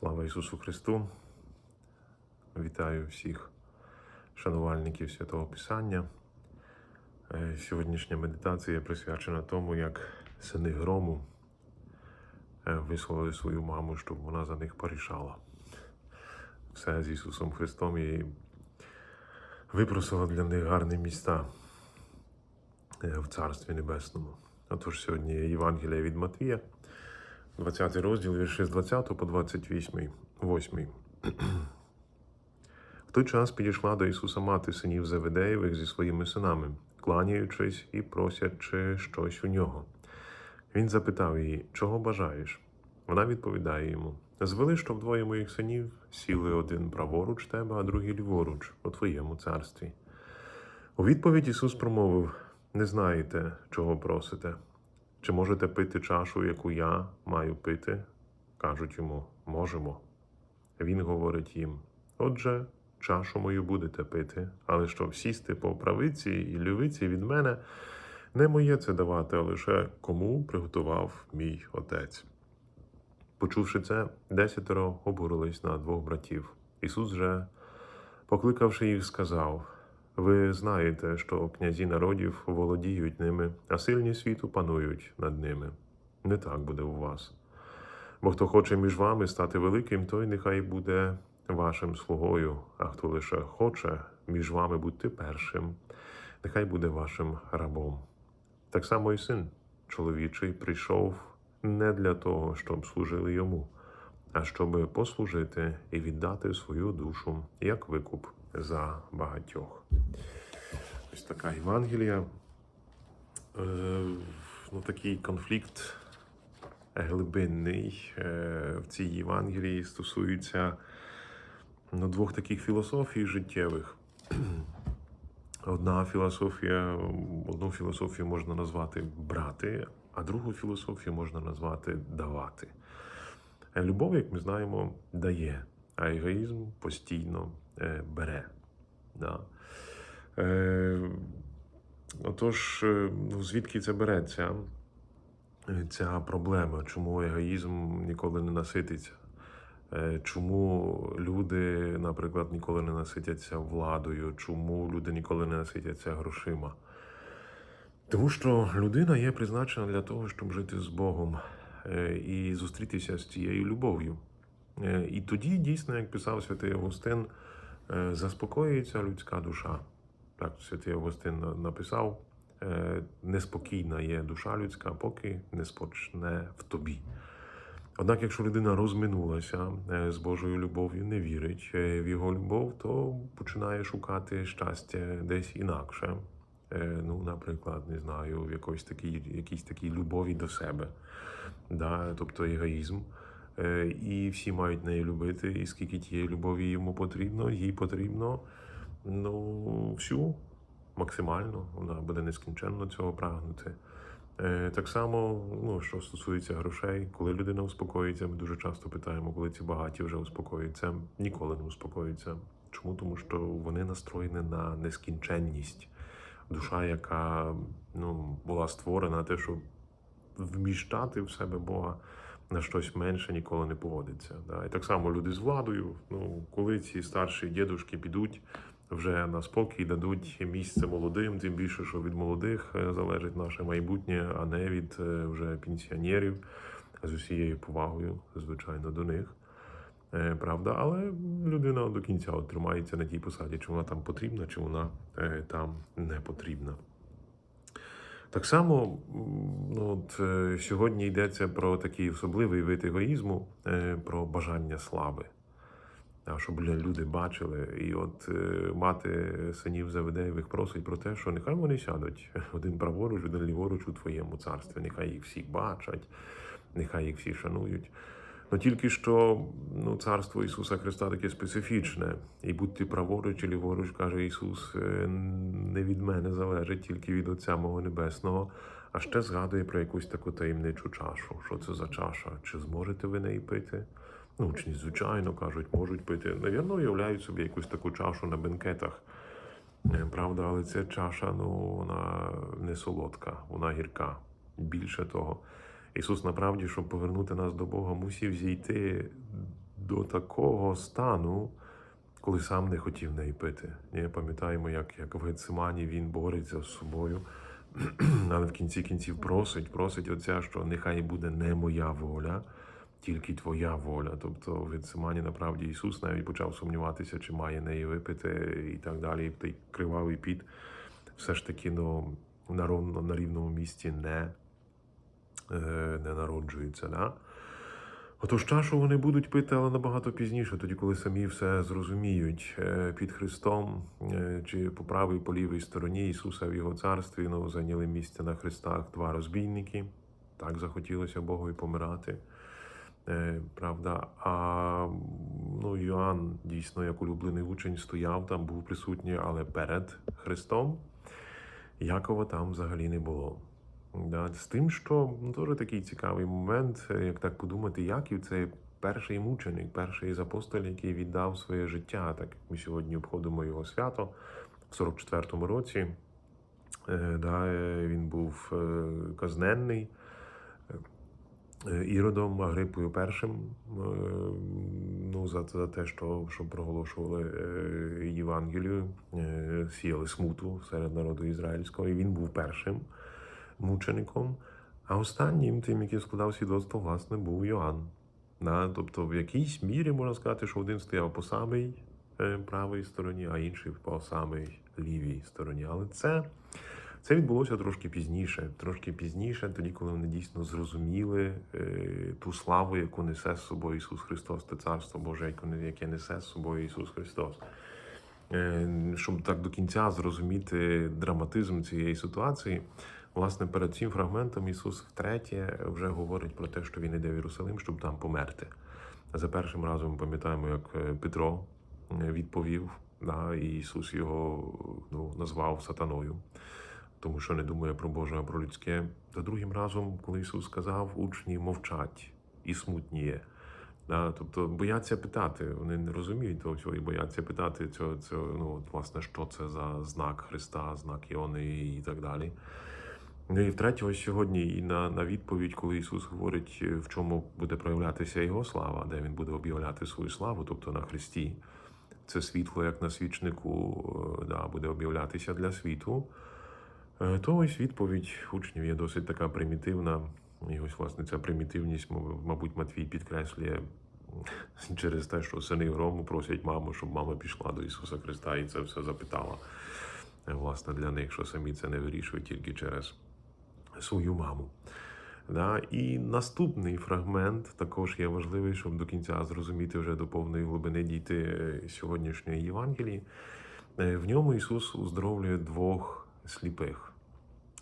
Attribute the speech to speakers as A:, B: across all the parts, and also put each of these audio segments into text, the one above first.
A: Слава Ісусу Христу! Вітаю всіх шанувальників Святого Писання. Е, Сьогоднішня медитація присвячена тому, як сини грому е, висловили свою маму, щоб вона за них порішала. Все з Ісусом Христом і випросила для них гарні міста е, в Царстві Небесному. Отож, сьогодні Євангелія від Матвія, 20 розділ, вірші з 20 по 28. 8. В той час підійшла до Ісуса мати синів Заведеєвих зі своїми синами, кланяючись і просячи щось у нього. Він запитав її, чого бажаєш? Вона відповідає йому: Звели, щоб двоє моїх синів сіли один праворуч тебе, а другий ліворуч у твоєму царстві. У відповідь Ісус промовив: Не знаєте, чого просите. Чи можете пити чашу, яку я маю пити? Кажуть йому, можемо. Він говорить їм: Отже, чашу мою будете пити, але щоб сісти по правиці і лівиці від мене, не моє це давати, а лише кому приготував мій отець. Почувши це, десятеро обурились на двох братів. Ісус же, покликавши їх, сказав: Ви знаєте, що князі народів володіють ними, а сильні світу панують над ними. Не так буде у вас. Бо хто хоче між вами стати великим, той нехай буде вашим слугою, а хто лише хоче між вами бути першим, нехай буде вашим рабом. Так само і син чоловічий прийшов не для того, щоб служили йому, а щоб послужити і віддати свою душу як викуп за багатьох. Ось така Євангелія. Е, ну, такий конфлікт глибинний е, в цій Євангелії стосується ну, двох таких філософій життєвих. Одна філософія, одну філософію можна назвати брати, а другу філософію можна назвати давати. Любов, як ми знаємо, дає, а егоїзм постійно бере. Да. Е, отож, е, ну, звідки це береться? Е, Ця проблема, чому егоїзм ніколи не насититься? Е, Чому люди, наприклад, ніколи не наситяться владою? Чому люди ніколи не наситяться грошима? Тому що людина є призначена для того, щоб жити з Богом е, і зустрітися з цією любов'ю. Е, І тоді, дійсно, як писав святий Августин, е, заспокоюється людська душа. Так, святий Августин написав: е, неспокійна є душа людська, поки не спочне в тобі. Однак, якщо людина розминулася е, з Божою любов'ю, не вірить е, в його любов, то починає шукати щастя десь інакше. Е, Ну, наприклад, не знаю, в якоїсь такій, якійсь такій любові до себе, да? тобто егоїзм. Е, І всі мають неї любити, і скільки тієї любові йому потрібно, їй потрібно ну, всю максимально, вона буде нескінченно цього прагнути. Е, Так само, ну, що стосується грошей, коли людина успокоїться, ми дуже часто питаємо, коли ці багаті вже успокоюються, ніколи не успокоюються. Чому? Тому що вони настроєні на нескінченність. Душа, яка ну, була створена на те, щоб вміщати в себе Бога на щось менше ніколи не погодиться. Да? І так само люди з владою, ну, коли ці старші дідушки підуть вже на спокій, дадуть місце молодим, тим більше, що від молодих е, залежить наше майбутнє, а не від е, вже пенсіонерів з усією повагою, звичайно, до них. Е, Правда, але людина до кінця тримається на тій посаді, чи вона там потрібна, чи вона там не потрібна. Так само ну, от, е, сьогодні йдеться про такий особливий вид егоїзму, е, про бажання слави. Щоб люди бачили, і от е, мати синів Заведеєвих просить про те, що нехай вони сядуть один праворуч, один ліворуч у твоєму царстві, нехай їх всі бачать, нехай їх всі шанують. Ну тільки що ну, царство Ісуса Христа таке специфічне, і будьте праворуч і ліворуч, каже Ісус, е, не від мене залежить, тільки від Отця мого Небесного. А ще згадує про якусь таку таємничу чашу. Що це за чаша? Чи зможете ви неї пити? Ну, учні, звичайно, кажуть, можуть пити. Навірно, уявляють собі якусь таку чашу на бенкетах. Е, Правда, але ця чаша, ну, вона не солодка, вона гірка. Більше того, Ісус, направді, щоб повернути нас до Бога, мусів зійти до такого стану, коли сам не хотів неї пити. Ні, пам'ятаємо, як, як в Гецимані він бореться з собою, але в кінці кінців просить, просить Отця, що нехай буде не моя воля, тільки твоя воля. Тобто в Гецимані направді Ісус навіть почав сумніватися, чи має неї випити і так далі. І той кривавий піт все ж таки ну, на, рівно- на рівному місці не, не народжується. Да? Отож, чашу вони будуть пити, але набагато пізніше, тоді, коли самі все зрозуміють Е, під Христом, е, чи по правій, по лівій стороні Ісуса в Його царстві ну, зайняли місце на хрестах два розбійники. Так захотілося Богу і помирати. Е, Правда, а ну, Йоанн дійсно як улюблений учень стояв там, був присутній, але перед Христом Якова там взагалі не було. Да, з тим, що ну, теж такий цікавий момент, е, як так подумати, Яків це перший мученик, перший із апостолів, який віддав своє життя. Так ми сьогодні обходимо його свято в 44-му році. Е, Да, е, він був казненний Іродом Агрипою першим ну, за, за те, що, що проголошували Євангелію, сіяли смуту серед народу ізраїльського, і він був першим мучеником. А останнім, тим, який складав свідоцтво, власне, був Йоанн. Да? Тобто, в якійсь мірі можна сказати, що один стояв по самій е, правій стороні, а інший по самій лівій стороні. Але це, це відбулося трошки пізніше. Трошки пізніше, тоді, коли вони дійсно зрозуміли е, ту славу, яку несе з собою Ісус Христос, те Царство Боже, яке- несе з собою Ісус Христос. Е, Щоб так до кінця зрозуміти драматизм цієї ситуації, власне, перед цим фрагментом Ісус втретє вже говорить про те, що Він іде в Єрусалим, щоб там померти. За першим разом пам'ятаємо, як е, Петро е, відповів, да, і Ісус його ну, назвав сатаною, тому що не думає про Боже, а про людське. За другим разом, коли Ісус сказав, учні мовчать і смутніє. Да, тобто бояться питати, вони не розуміють того всього і бояться питати цього, цього, ну, власне, що це за знак Христа, знак Іони і так далі. Ну і втретє, ось сьогодні і на, на відповідь, коли Ісус говорить, е, в чому буде проявлятися Його слава, де Він буде об'являти свою славу, тобто на Христі. Це світло, як на свічнику, е, да, буде об'являтися для світу. Е, То ось відповідь учнів є досить така примітивна. І ось, власне, ця примітивність, мабуть, Матвій підкреслює через те, що сини грому просять маму, щоб мама пішла до Ісуса Христа і це все запитала. Власне, для них, що самі це не вирішують тільки через свою маму. Да? І наступний фрагмент також є важливий, щоб до кінця зрозуміти вже до повної глибини дійти е, сьогоднішньої Євангелії. Е, В ньому Ісус уздоровлює двох сліпих.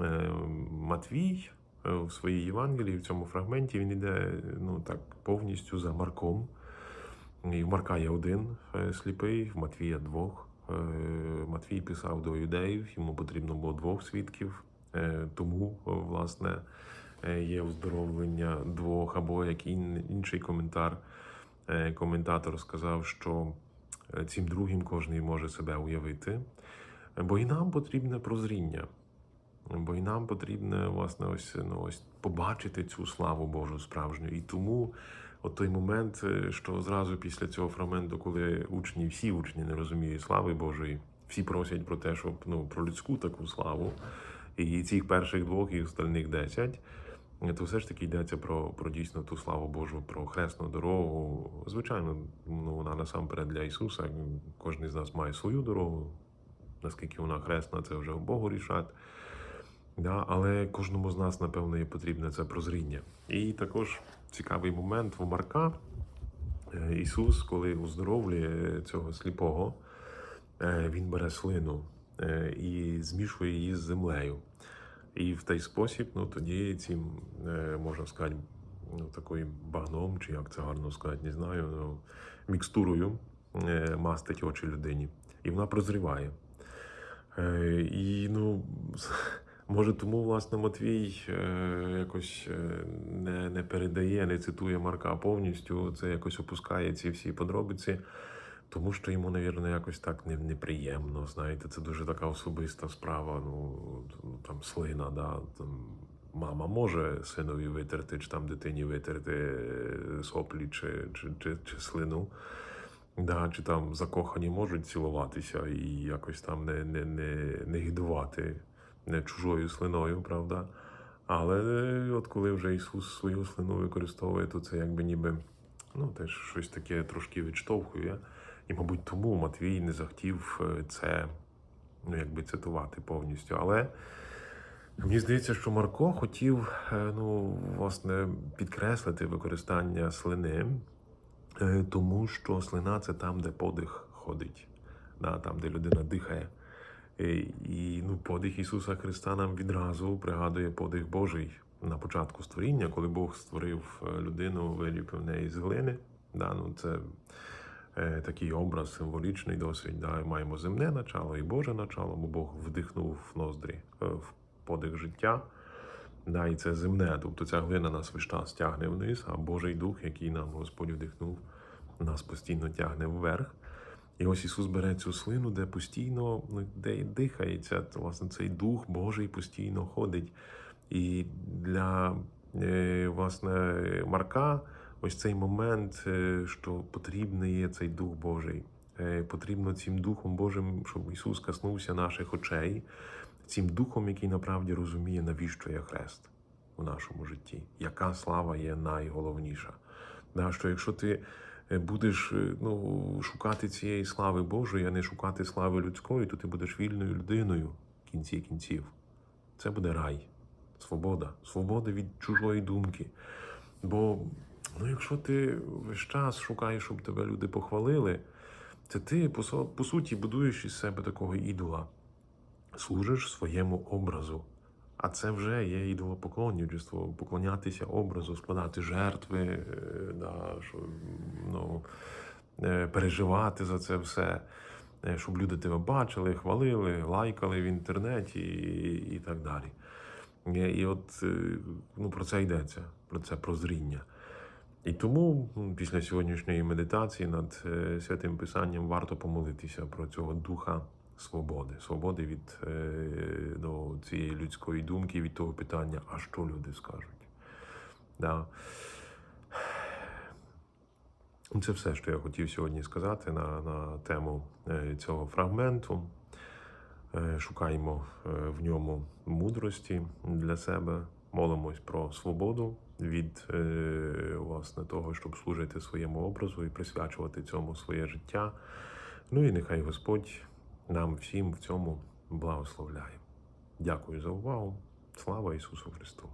A: Е, Матвій в своїй Євангелії, в цьому фрагменті, він йде ну, так, повністю за Марком. І в Марка є один сліпий, в Матвія двох. Матвій писав до юдеїв, йому потрібно було двох свідків, тому, е, власне, е, є оздоровлення двох, або як ін- інший коментар, е, коментатор сказав, що цим другим кожен може себе уявити. Бо і нам потрібне прозріння. Бо і нам потрібне власне ось, ну, ось побачити цю славу Божу справжню. І тому от той момент, що зразу після цього фрагменту, коли учні, всі учні не розуміють слави Божої, всі просять про те, щоб ну, про людську таку славу, і цих перших двох, і остальних десять. То все ж таки йдеться про, про дійсно ту славу Божу, про хресну дорогу. Звичайно, ну вона насамперед для Ісуса. Кожен з нас має свою дорогу. Наскільки вона хресна, це вже у Богу рішать. Да, але кожному з нас, напевно, є потрібне це прозріння. І також цікавий момент у Марка. Е, Ісус, коли оздоровлює цього сліпого, е, Він бере слину і змішує її з землею. І в той спосіб, ну тоді цим, е, можна сказати, ну, таким багном, чи як це гарно сказати, не знаю, ну, мікстурою е, мастить очі людині. І вона прозріває. Е, І ну, може, тому, власне, Матвій е, якось е, не, не передає, не цитує Марка повністю, це якось опускає ці всі подробиці, тому що йому, навірно, якось так неприємно. Знаєте, це дуже така особиста справа. Ну, там слина, да, там, мама може синові витерти, чи там дитині витерти е, соплі чи, чи, чи, чи слину. Да, чи там закохані можуть цілуватися і якось там не, не, не, не гидувати не чужою слиною, правда? Але е, от коли вже Ісус свою слину використовує, то це якби ніби ну, теж щось таке трошки відштовхує. І, мабуть, тому Матвій не захотів е, це ну, якби цитувати повністю. Але мені здається, що Марко хотів е, ну, власне, підкреслити використання слини, е, тому що слина це там, де подих ходить, да, там, де людина дихає. І ну, подих Ісуса Христа нам відразу пригадує подих Божий на початку створіння, коли Бог створив людину, виліпив неї з глини. Да, ну, це такий образ символічний досить. Да, маємо земне начало і Боже начало, бо Бог вдихнув в ноздрі е, в подих життя. Да, і це земне, тобто ця глина нас весь час тягне вниз, а Божий Дух, який нам Господь вдихнув, нас постійно тягне вверх. І ось Ісус бере цю слину, де постійно ну, де дихається. то, Власне, цей Дух Божий постійно ходить. І для е, власне Марка ось цей момент, е, що потрібний є цей Дух Божий. Е, Потрібно цим Духом Божим, щоб Ісус коснувся наших очей, цим Духом, який направді розуміє, навіщо є хрест у нашому житті, яка слава є найголовніша. Да, що якщо ти е, будеш ну, шукати цієї слави Божої, а не шукати слави людської, то ти будеш вільною людиною в кінці кінців. Це буде рай, свобода, свобода від чужої думки. Бо ну, якщо ти весь час шукаєш, щоб тебе люди похвалили, це ти по, суті будуєш із себе такого ідола, служиш своєму образу. А це вже є ідолопоклонничество, поклонятися образу, складати жертви, е, да, що, ну, е, переживати за це все, е, щоб люди тебе бачили, хвалили, лайкали в інтернеті і, і так далі. І от ну, про це йдеться, про це прозріння. І тому після сьогоднішньої медитації над е, святим писанням варто помолитися про цього духа свободи, свободи від ну, цієї людської думки, від того питання, а що люди скажуть. Да. Це все, що я хотів сьогодні сказати на, на тему е, цього фрагменту. Шукаємо в ньому мудрості для себе, молимось про свободу від е, власне того, щоб служити своєму образу і присвячувати цьому своє життя. Ну і нехай Господь нам всім в цьому благословляє. Дякую за увагу. Слава Ісусу Христу!